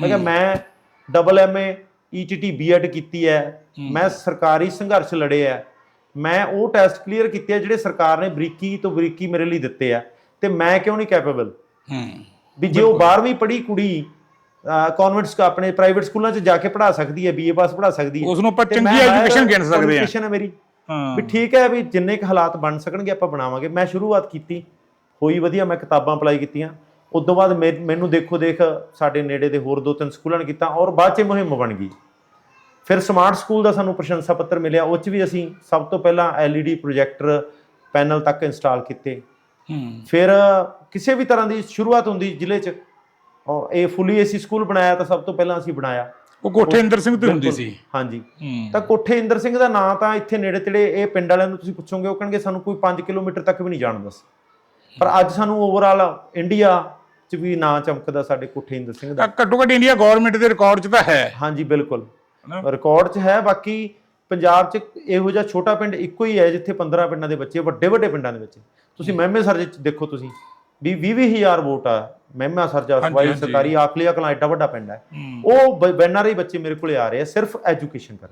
ਮੈਂ ਕਿਹਾ ਮੈਂ ਡਬਲ ਐਮਏ ਈਟੀਟੀ ਬੀਐਡ ਕੀਤੀ ਹੈ। ਮੈਂ ਸਰਕਾਰੀ ਸੰਘਰਸ਼ ਲੜੇ ਆ ਮੈਂ ਉਹ ਟੈਸਟ ਕਲੀਅਰ ਕੀਤੇ ਆ ਜਿਹੜੇ ਸਰਕਾਰ ਨੇ ਬਰੀਕੀ ਤੋਂ ਬਰੀਕੀ ਮੇਰੇ ਲਈ ਦਿੱਤੇ ਆ ਤੇ ਮੈਂ ਕਿਉਂ ਨਹੀਂ ਕੈਪੇਬਲ ਹੂੰ। ਵੀ ਜੇ ਉਹ 12ਵੀਂ ਪੜ੍ਹੀ ਕੁੜੀ ਕਨਵੈਂਟਸ ਆਪਣੇ ਪ੍ਰਾਈਵੇਟ ਸਕੂਲਾਂ 'ਚ ਜਾ ਕੇ ਪੜ੍ਹਾ ਸਕਦੀ ਹੈ ਬੀਏ ਪਾਸ ਪੜ੍ਹਾ ਸਕਦੀ ਹੈ ਉਸ ਨੂੰ ਆਪਾਂ ਚੰਗੀ ਐਜੂਕੇਸ਼ਨ ਗਿਣ ਸਕਦੇ ਆ। qualification ਹੈ ਮੇਰੀ। ਹਾਂ। ਵੀ ਠੀਕ ਹੈ ਵੀ ਜਿੰਨੇ ਕੁ ਹਾਲਾਤ ਬਣ ਸਕਣਗੇ ਆਪਾਂ ਬਣਾਵਾਂਗੇ। ਮੈਂ ਸ਼ੁਰੂਆਤ ਕੀਤੀ। ਹੋਈ ਵਧੀਆ ਮੈਂ ਕਿਤਾਬਾਂ ਅਪਲਾਈ ਕੀਤੀਆਂ। ਉਸ ਤੋਂ ਬਾਅਦ ਮੈਨੂੰ ਦੇਖੋ ਦੇਖ ਸਾਡੇ ਨੇੜੇ ਦੇ ਹੋਰ ਦੋ ਤਿੰਨ ਸਕੂਲਾਂ ਨੇ ਕੀਤਾ ਔਰ ਬਾਅਦ 'ਚ ਮੁਹਿੰਮ ਬਣ ਗਈ। ਫਿਰ ਸਮਾਰਟ ਸਕੂਲ ਦਾ ਸਾਨੂੰ ਪ੍ਰਸ਼ੰਸਾ ਪੱਤਰ ਮਿਲਿਆ ਉਹ 'ਚ ਵੀ ਅਸੀਂ ਸਭ ਤੋਂ ਪਹਿਲਾਂ LED ਪ੍ਰੋਜੈਕਟਰ ਪੈਨਲ ਤੱਕ ਇੰਸਟਾਲ ਕੀਤੇ। ਹੂੰ। ਫਿਰ ਕਿਸੇ ਵੀ ਤਰ੍ਹਾਂ ਦੀ ਸ਼ੁਰੂਆਤ ਹੁੰਦੀ ਜ਼ਿਲ੍ਹੇ 'ਚ ਔਰ ਇਹ ਫੁੱਲੀ ਏਸੀ ਸਕੂਲ ਬਣਾਇਆ ਤਾਂ ਸਭ ਤੋਂ ਪਹਿਲਾਂ ਅਸੀਂ ਬਣਾਇਆ। ਉਹ ਕੋਠੇ ਇੰਦਰ ਸਿੰਘ ਤੇ ਹੁੰਦੀ। ਸੀ। ਹਾਂਜੀ। ਤਾਂ ਕੋਠੇ ਇੰਦਰ ਸਿੰਘ ਦਾ ਨਾਂ ਤਾਂ ਇੱਥੇ ਨੇੜੇ ਤੇੜੇ ਇਹ ਪਿੰਡ ਵਾਲਿਆਂ ਨੂੰ ਤੁਸੀਂ ਪੁੱਛੋਗੇ ਉਹ ਕਹਿਣਗੇ ਸਾਨੂੰ ਕੋਈ 5 ਕਿਲੋਮੀਟਰ ਤੱਕ ਵੀ ਨਹੀਂ ਜਾਣਦਾ ਸੀ। ਪਰ ਅੱਜ ਸਾਨੂੰ ਓਵਰਆਲ ਇੰਡੀਆ 'ਚ ਵੀ ਨਾਂ ਚਮਕਦਾ ਸਾਡੇ ਕੋਠੇ ਇੰਦਰ ਸਿੰਘ ਦਾ। ਘੱਟੋ ਘੱਟ ਇੰਡੀਆ ਗਵਰਨਮੈਂਟ ਦੇ ਰਿਕਾਰਡ 'ਚ ਤਾਂ ਹੈ। ਹਾਂਜੀ ਬਿਲਕੁਲ? ਰਿਕਾਰਡ 'ਚ ਹੈ ਬਾਕੀ ਪੰਜਾਬ 'ਚ ਇਹੋ ਜਿਹਾ ਛੋਟਾ ਪਿੰਡ ਇੱਕੋ ਹੀ ਹੈ ਜਿੱਥੇ 15 ਪਿੰਡਾਂ ਦੇ ਬੱਚੇ ਵੱਡੇ ਵੱਡੇ ਪਿੰਡਾਂ ਦੇ ਵਿੱਚ। ਤੁਸੀਂ ਮਹਿਮੇ ਸਰ ਦੇਖੋ ਤੁਸੀਂ ਵੀ 20 ਹਜ਼ਾਰ ਵੋਟ ਆ ਮਹਿਮਾ ਸਰ ਜਾ ਹਾਂਜੀ, ਸਵਾਈ। ਸਰਕਾਰੀ ਆਕਲੀਆ ਕਲਾਂ ਐਡਾ ਵੱਡਾ ਪਿੰਡ ਹੈ। ਹੂੰ। ਉਹ ਬੈਨਰ ਹੀ ਬੱਚੇ ਮੇਰੇ ਕੋਲੇ ਆ ਰਹੇ ਆ ਸਿਰਫ ਐਜੂਕੇਸ਼ਨ ਕਰ